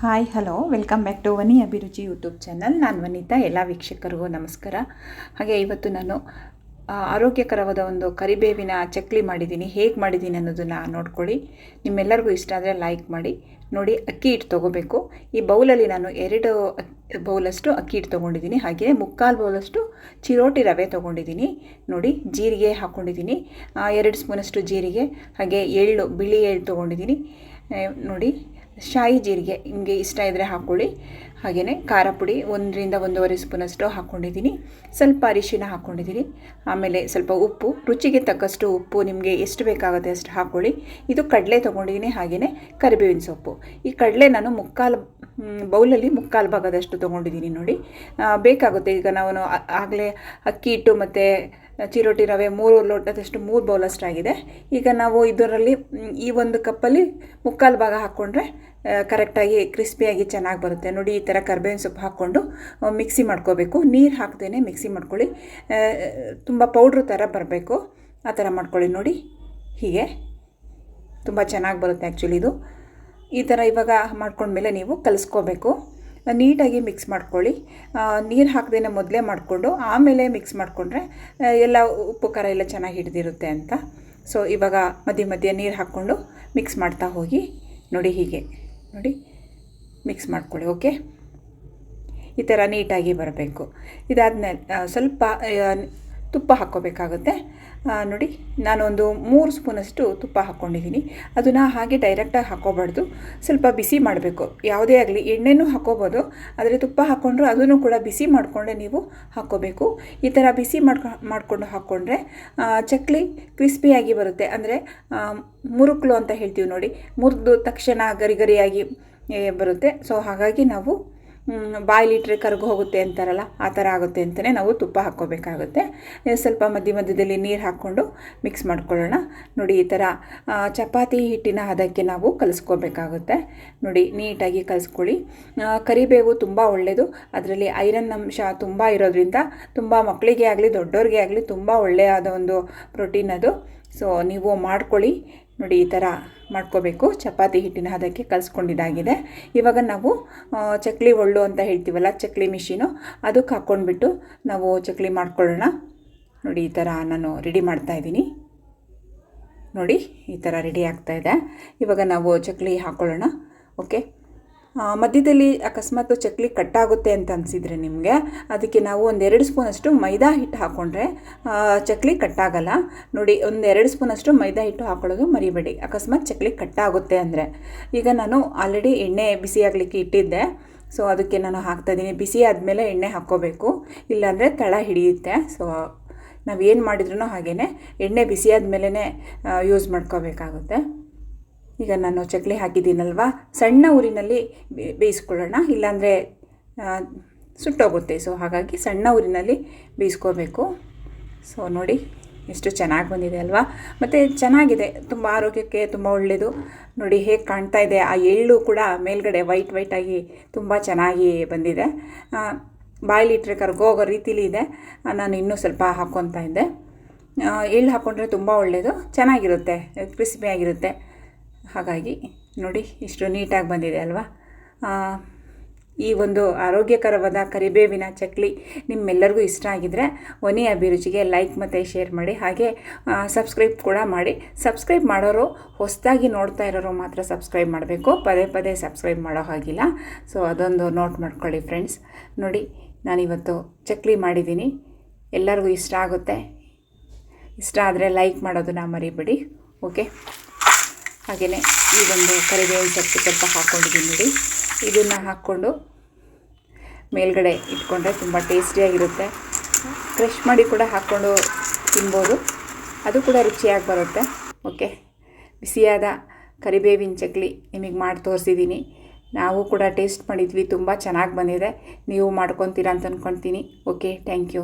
Hi hello welcome back to Vani Abhiruchi YouTube channel ನಾನು ವನಿತಾ. ಎಲ್ಲ ವೀಕ್ಷಕರಿಗೂ ನಮಸ್ಕಾರ. ಹಾಗೆ ಇವತ್ತು ನಾನು ಆರೋಗ್ಯಕರವಾದ ಒಂದು ಕರಿಬೇವಿನ ಚಕ್ಲಿ ಮಾಡಿದ್ದೀನಿ. ಹೇಗೆ ಮಾಡಿದ್ದೀನಿ ಅನ್ನೋದನ್ನು ನೋಡ್ಕೊಳ್ಳಿ. ನಿಮ್ಮೆಲ್ಲರಿಗೂ ಇಷ್ಟ ಆದರೆ ಲೈಕ್ ಮಾಡಿ. ನೋಡಿ, ಅಕ್ಕಿ ಹಿಟ್ಟು ತೊಗೋಬೇಕು. ಈ ಬೌಲಲ್ಲಿ ನಾನು ಎರಡು ಬೌಲಷ್ಟು ಅಕ್ಕಿ ಹಿಟ್ಟು ತೊಗೊಂಡಿದ್ದೀನಿ. ಹಾಗೆಯೇ ಮುಕ್ಕಾಲು ಬೌಲಷ್ಟು ಚಿರೋಟಿ ರವೆ ತೊಗೊಂಡಿದ್ದೀನಿ. ನೋಡಿ, ಜೀರಿಗೆ ಹಾಕ್ಕೊಂಡಿದ್ದೀನಿ ಎರಡು ಸ್ಪೂನಷ್ಟು ಜೀರಿಗೆ. ಹಾಗೆ ಎಳ್ಳು, ಬಿಳಿ ಎಳ್ಳು ತೊಗೊಂಡಿದ್ದೀನಿ. ನೋಡಿ ಶಾಯಿ ಜೀರಿಗೆ ನಿಮಗೆ ಇಷ್ಟ ಇದ್ದರೆ ಹಾಕ್ಕೊಳ್ಳಿ ಹಾಗೆಯೇ ಖಾರ ಪುಡಿ ಒಂದರಿಂದ ಒಂದೂವರೆ ಸ್ಪೂನಷ್ಟು ಹಾಕ್ಕೊಂಡಿದ್ದೀನಿ ಸ್ವಲ್ಪ ಅರಿಶಿನ ಹಾಕ್ಕೊಂಡಿದ್ದೀನಿ ಆಮೇಲೆ ಸ್ವಲ್ಪ ಉಪ್ಪು, ರುಚಿಗೆ ತಕ್ಕಷ್ಟು ಉಪ್ಪು ನಿಮಗೆ ಎಷ್ಟು ಬೇಕಾಗುತ್ತೆ ಅಷ್ಟು ಹಾಕ್ಕೊಳ್ಳಿ ಇದು ಕಡಲೆ ತೊಗೊಂಡಿದ್ದೀನಿ ಹಾಗೆಯೇ ಕರಿಬೇವಿನ ಸೊಪ್ಪು. ಈ ಕಡಲೆ ನಾನು ಮುಕ್ಕಾಲು ಬೌಲಲ್ಲಿ ಮುಕ್ಕಾಲು ಭಾಗದಷ್ಟು ತೊಗೊಂಡಿದ್ದೀನಿ ನೋಡಿ. ಬೇಕಾಗುತ್ತೆ. ಈಗ ನಾವು ಆಗಲೇ ಅಕ್ಕಿ ಹಿಟ್ಟು ಮತ್ತು ಚಿರೋಟಿ ರವೆ ಮೂರು ಲೋಟದಷ್ಟು ಮೂರು ಬೌಲಷ್ಟಾಗಿದೆ. ಈಗ ನಾವು ಇದರಲ್ಲಿ ಈ ಒಂದು ಕಪ್ಪಲ್ಲಿ ಮುಕ್ಕಾಲು ಭಾಗ ಹಾಕ್ಕೊಂಡ್ರೆ ಕರೆಕ್ಟಾಗಿ, ಕ್ರಿಸ್ಪಿಯಾಗಿ ಚೆನ್ನಾಗಿ ಬರುತ್ತೆ. ನೋಡಿ, ಈ ಥರ ಕರ್ಬೇವಿನ ಸೊಪ್ಪು ಹಾಕ್ಕೊಂಡು ಮಿಕ್ಸಿ ಮಾಡ್ಕೋಬೇಕು. ನೀರು ಹಾಕ್ದೇ ಮಿಕ್ಸಿ ಮಾಡ್ಕೊಳ್ಳಿ. ತುಂಬ ಪೌಡ್ರ್ ಥರ ಬರಬೇಕು. ಆ ಥರ ಮಾಡ್ಕೊಳ್ಳಿ ನೋಡಿ. ಹೀಗೆ. ತುಂಬ ಚೆನ್ನಾಗಿ ಬರುತ್ತೆ ಆ್ಯಕ್ಚುಲಿ ಇದು. ಈ ಥರ ಇವಾಗ ಮಾಡ್ಕೊಂಡ್ಮೇಲೆ ನೀವು ಕಲಿಸ್ಕೋಬೇಕು. ನೀಟಾಗಿ ಮಿಕ್ಸ್ ಮಾಡ್ಕೊಳ್ಳಿ. ನೀರು ಹಾಕ್ದೇನೆ ಮೊದಲೇ ಮಾಡಿಕೊಂಡು, ಆಮೇಲೆ ಮಿಕ್ಸ್ ಮಾಡಿಕೊಂಡ್ರೆ ಎಲ್ಲ ಉಪ್ಪು ಖಾರ ಎಲ್ಲ ಚೆನ್ನಾಗಿ ಹಿಡಿದಿರುತ್ತೆ ಅಂತ. ಸೊ ಇವಾಗ ಮಧ್ಯೆ ಮಧ್ಯೆ ನೀರು ಹಾಕ್ಕೊಂಡು ಮಿಕ್ಸ್ ಮಾಡ್ತಾ ಹೋಗಿ. ನೋಡಿ ಹೀಗೆ. ನೋಡಿ ಮಿಕ್ಸ್ ಮಾಡ್ಕೊಳ್ಳಿ ಓಕೆ ಈ ಥರ ನೀಟಾಗಿ ಬರಬೇಕು. ಇದಾದಮೇಲೆ ಸ್ವಲ್ಪ ತುಪ್ಪ ಹಾಕ್ಕೋಬೇಕಾಗುತ್ತೆ. ನೋಡಿ, ನಾನೊಂದು ಮೂರು ಸ್ಪೂನಷ್ಟು ತುಪ್ಪ ಹಾಕ್ಕೊಂಡಿದ್ದೀನಿ. ಅದನ್ನು ಹಾಗೆ ಡೈರೆಕ್ಟಾಗಿ ಹಾಕ್ಕೋಬಾರ್ದು. ಸ್ವಲ್ಪ ಬಿಸಿ ಮಾಡಬೇಕು. ಯಾವುದೇ ಆಗಲಿ, ಎಣ್ಣೆನೂ ಹಾಕ್ಕೋಬೋದು. ಆದರೆ ತುಪ್ಪ ಹಾಕ್ಕೊಂಡ್ರು ಅದನ್ನು ಕೂಡ ಬಿಸಿ ಮಾಡಿಕೊಂಡೆ ನೀವು ಹಾಕ್ಕೋಬೇಕು. ಈ ಥರ ಬಿಸಿ ಮಾಡ್ಕೊ, ಮಾಡಿಕೊಂಡು ಹಾಕ್ಕೊಂಡ್ರೆ ಚಕ್ಲಿ ಕ್ರಿಸ್ಪಿಯಾಗಿ ಬರುತ್ತೆ. ಅಂದರೆ ಮುರುಕ್ಲು ಅಂತ ಹೇಳ್ತೀವಿ ನೋಡಿ. ಮುರಿದು ತಕ್ಷಣ ಗರಿಗರಿಯಾಗಿ ಬರುತ್ತೆ. ಸೊ ಹಾಗಾಗಿ ನಾವು ಬಾಯ್ಲಿಟ್ರೆ ಕರ್ಗು ಹೋಗುತ್ತೆ ಅಂತಾರಲ್ಲ, ಆ ಥರ ಆಗುತ್ತೆ ಅಂತಲೇ ನಾವು ತುಪ್ಪ ಹಾಕ್ಕೋಬೇಕಾಗುತ್ತೆ. ಸ್ವಲ್ಪ ಮಧ್ಯ ಮಧ್ಯದಲ್ಲಿ ನೀರು ಹಾಕ್ಕೊಂಡು ಮಿಕ್ಸ್ ಮಾಡ್ಕೊಳ್ಳೋಣ. ನೋಡಿ, ಈ ಥರ ಚಪಾತಿ ಹಿಟ್ಟಿನ ಹದಕ್ಕೆ ನಾವು ಕಲಿಸ್ಕೋಬೇಕಾಗುತ್ತೆ. ನೋಡಿ, ನೀಟಾಗಿ ಕಲಿಸ್ಕೊಳ್ಳಿ. ಕರಿಬೇವು ತುಂಬ ಒಳ್ಳೆಯದು ಅದರಲ್ಲಿ ಐರನ್ ಅಂಶ ತುಂಬ ಇರೋದ್ರಿಂದ ತುಂಬ ಮಕ್ಕಳಿಗೆ ಆಗಲಿ ದೊಡ್ಡವ್ರಿಗೆ ಆಗಲಿ ತುಂಬ ಒಳ್ಳೆಯದ ಒಂದು ಪ್ರೋಟೀನ್ ಅದು. ಸೊ ನೀವು ಮಾಡ್ಕೊಳ್ಳಿ. ನೋಡಿ, ಈ ಥರ ಮಾಡ್ಕೋಬೇಕು. ಚಪಾತಿ ಹಿಟ್ಟಿನ ಹದಕ್ಕೆ ಕಲಿಸ್ಕೊಂಡಿದ್ದಾಗಿದೆ. ಇವಾಗ ನಾವು ಚಕ್ಲಿ ಒಳ್ಳು ಅಂತ ಹೇಳ್ತೀವಲ್ಲ, ಚಕ್ಲಿ ಮಿಷಿನು, ಅದಕ್ಕೆ ಹಾಕ್ಕೊಂಡ್ಬಿಟ್ಟು ನಾವು ಚಕ್ಲಿ ಮಾಡ್ಕೊಳ್ಳೋಣ. ನೋಡಿ, ಈ ಥರ ನಾನು ರೆಡಿ ಮಾಡ್ತಾ ಇದ್ದೀನಿ. ನೋಡಿ, ಈ ಥರ ರೆಡಿ ಆಗ್ತಾ ಇದೆ. ಇವಾಗ ನಾವು ಚಕ್ಲಿ ಹಾಕ್ಕೊಳ್ಳೋಣ ಓಕೆ? ಮಧ್ಯದಲ್ಲಿ ಅಕಸ್ಮಾತ್ ಚಕ್ಲಿ ಕಟ್ಟಾಗುತ್ತೆ ಅಂತ ಅನಿಸಿದರೆ ನಿಮಗೆ, ಅದಕ್ಕೆ ನಾವು ಒಂದೆರಡು ಸ್ಪೂನಷ್ಟು ಮೈದಾ ಹಿಟ್ಟು ಹಾಕ್ಕೊಂಡ್ರೆ ಚಕ್ಲಿ ಕಟ್ಟಾಗಲ್ಲ. ನೋಡಿ, ಒಂದೆರಡು ಸ್ಪೂನಷ್ಟು ಮೈದಾ ಹಿಟ್ಟು ಹಾಕೊಳ್ಳೋದು ಮರಿಬೇಡಿ. ಅಕಸ್ಮಾತ್ ಚಕ್ಲಿ ಕಟ್ಟಾಗುತ್ತೆ ಅಂದರೆ. ಈಗ ನಾನು ಆಲ್ರೆಡಿ ಎಣ್ಣೆ ಬಿಸಿ ಆಗಲಿಕ್ಕೆ ಇಟ್ಟಿದ್ದೆ. ಸೊ ಅದಕ್ಕೆ ನಾನು ಹಾಕ್ತಾಯಿದ್ದೀನಿ ಬಿಸಿ ಆದಮೇಲೆ ಎಣ್ಣೆ ಹಾಕ್ಕೋಬೇಕು. ಇಲ್ಲಾಂದರೆ ತಳ ಹಿಡಿಯುತ್ತೆ. ಸೊ ಏನು ಮಾಡಿದ್ರೂ ಹಾಗೇ ಎಣ್ಣೆ ಬಿಸಿಯಾದ ಮೇಲೇ ಯೂಸ್ ಮಾಡ್ಕೋಬೇಕಾಗುತ್ತೆ. ಈಗ ನಾನು ಚಕ್ಲಿ ಹಾಕಿದ್ದೀನಲ್ವಾ? ಸಣ್ಣ ಊರಿನಲ್ಲಿ ಬೇಯಿಸ್ಕೊಳ್ಳೋಣ. ಇಲ್ಲಾಂದರೆ ಸುಟ್ಟೋಗುತ್ತೆ. ಸೊ ಹಾಗಾಗಿ ಸಣ್ಣ ಊರಿನಲ್ಲಿ ಬೇಯಿಸ್ಕೋಬೇಕು. ಸೊ ನೋಡಿ, ಎಷ್ಟು ಚೆನ್ನಾಗಿ ಬಂದಿದೆ ಅಲ್ವಾ? ಮತ್ತು ಚೆನ್ನಾಗಿದೆ. ತುಂಬ ಆರೋಗ್ಯಕ್ಕೆ ತುಂಬ ಒಳ್ಳೆಯದು ನೋಡಿ, ಹೇಗೆ ಕಾಣ್ತಾ ಇದೆ. ಆ ಎಳ್ಳು ಕೂಡ ಮೇಲ್ಗಡೆ ವೈಟ್ ವೈಟಾಗಿ ತುಂಬ ಚೆನ್ನಾಗಿ ಬಂದಿದೆ. ಬಾಯಿಲಿಟ್ಟರೆ ಕರ್ಗೋಗೋ ರೀತಿಲಿ ಇದೆ. ನಾನು ಇನ್ನೂ ಸ್ವಲ್ಪ ಹಾಕ್ಕೊತಾ ಇದ್ದೆ. ಎಳ್ಳು ಹಾಕ್ಕೊಂಡ್ರೆ ತುಂಬ ಒಳ್ಳೆಯದು ಚೆನ್ನಾಗಿರುತ್ತೆ. ಕ್ರಿಸ್ಪಿಯಾಗಿರುತ್ತೆ. ಹಾಗಾಗಿ ನೋಡಿ, ಇಷ್ಟು ನೀಟಾಗಿ ಬಂದಿದೆ ಅಲ್ವಾ? ಈ ಒಂದು ಆರೋಗ್ಯಕರವಾದ ಕರಿಬೇವಿನ ಚಕ್ಲಿ ನಿಮ್ಮೆಲ್ಲರಿಗೂ ಇಷ್ಟ ಆಗಿದ್ದರೆ ಒನಿ ಅಭಿರುಚಿಗೆ ಲೈಕ್ ಮತ್ತು ಶೇರ್ ಮಾಡಿ, ಹಾಗೆ ಸಬ್ಸ್ಕ್ರೈಬ್ ಕೂಡ ಮಾಡಿ. ಸಬ್ಸ್ಕ್ರೈಬ್ ಮಾಡೋರು ಹೊಸದಾಗಿ ನೋಡ್ತಾ ಇರೋರು ಮಾತ್ರ ಸಬ್ಸ್ಕ್ರೈಬ್ ಮಾಡಬೇಕು. ಪದೇ ಪದೇ ಸಬ್ಸ್ಕ್ರೈಬ್ ಮಾಡೋ ಹಾಗಿಲ್ಲ. ಸೊ, ಅದೊಂದು ನೋಟ್ ಮಾಡ್ಕೊಳ್ಳಿ ಫ್ರೆಂಡ್ಸ್. ನೋಡಿ, ನಾನಿವತ್ತು ಚಕ್ಲಿ ಮಾಡಿದ್ದೀನಿ. ಎಲ್ಲರಿಗೂ ಇಷ್ಟ ಆಗುತ್ತೆ. ಇಷ್ಟ ಆದರೆ ಲೈಕ್ ಮಾಡೋದನ್ನ ಮರಿಬೇಡಿ. ಓಕೆ? ಹಾಗೆಯೇ ಈ ಒಂದು ಕರಿಬೇವಿನ ಸೊಪ್ಪು ಸ್ವಲ್ಪ ಹಾಕ್ಕೊಂಡಿದ್ದೀನಿ ನೋಡಿ. ಇದನ್ನು ಹಾಕ್ಕೊಂಡು ಮೇಲ್ಗಡೆ ಇಟ್ಕೊಂಡ್ರೆ ತುಂಬ ಟೇಸ್ಟಿಯಾಗಿರುತ್ತೆ ಕ್ರಷ್ ಮಾಡಿ ಕೂಡ ಹಾಕ್ಕೊಂಡು ತಿನ್ಬೋದು. ಅದು ಕೂಡ ರುಚಿಯಾಗಿ ಬರುತ್ತೆ. ಓಕೆ ಬಿಸಿಯಾದ ಕರಿಬೇವಿನ ಚಕ್ಲಿ ನಿಮಗೆ ಮಾಡಿ ತೋರಿಸಿದ್ದೀನಿ ನಾವು ಕೂಡ ಟೇಸ್ಟ್ ಮಾಡಿದ್ವಿ. ತುಂಬ ಚೆನ್ನಾಗಿ ಬಂದಿದೆ. ನೀವು ಮಾಡ್ಕೊತೀರಾ ಅಂತ ಅಂದ್ಕೊತೀನಿ ಓಕೆ ಥ್ಯಾಂಕ್ ಯು